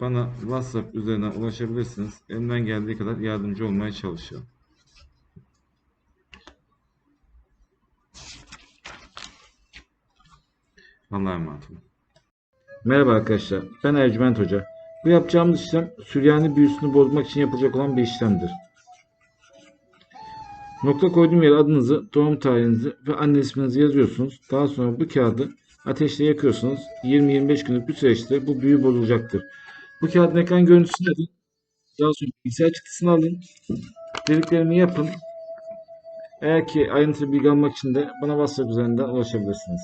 bana WhatsApp üzerinden ulaşabilirsiniz. Elimden geldiği kadar yardımcı olmaya çalışıyorum. Allah'a emanet olun. Merhaba arkadaşlar. Ben Ercüment Hoca. Bu yapacağımız işlem Süryani büyüsünü bozmak için yapılacak olan bir işlemdir. Nokta koyduğum yere adınızı, doğum tarihinizi ve anne isminizi yazıyorsunuz. Daha sonra bu kağıdı ateşte yakıyorsunuz. 20-25 günlük bir süreçte bu büyü bozulacaktır. Bu kağıdın ekran görüntüsünü alın. Daha sonra bilgisayar çıktısını alın. Dediklerimi yapın. Eğer ki ayrıntılı bilgi almak için de bana WhatsApp üzerinden ulaşabilirsiniz.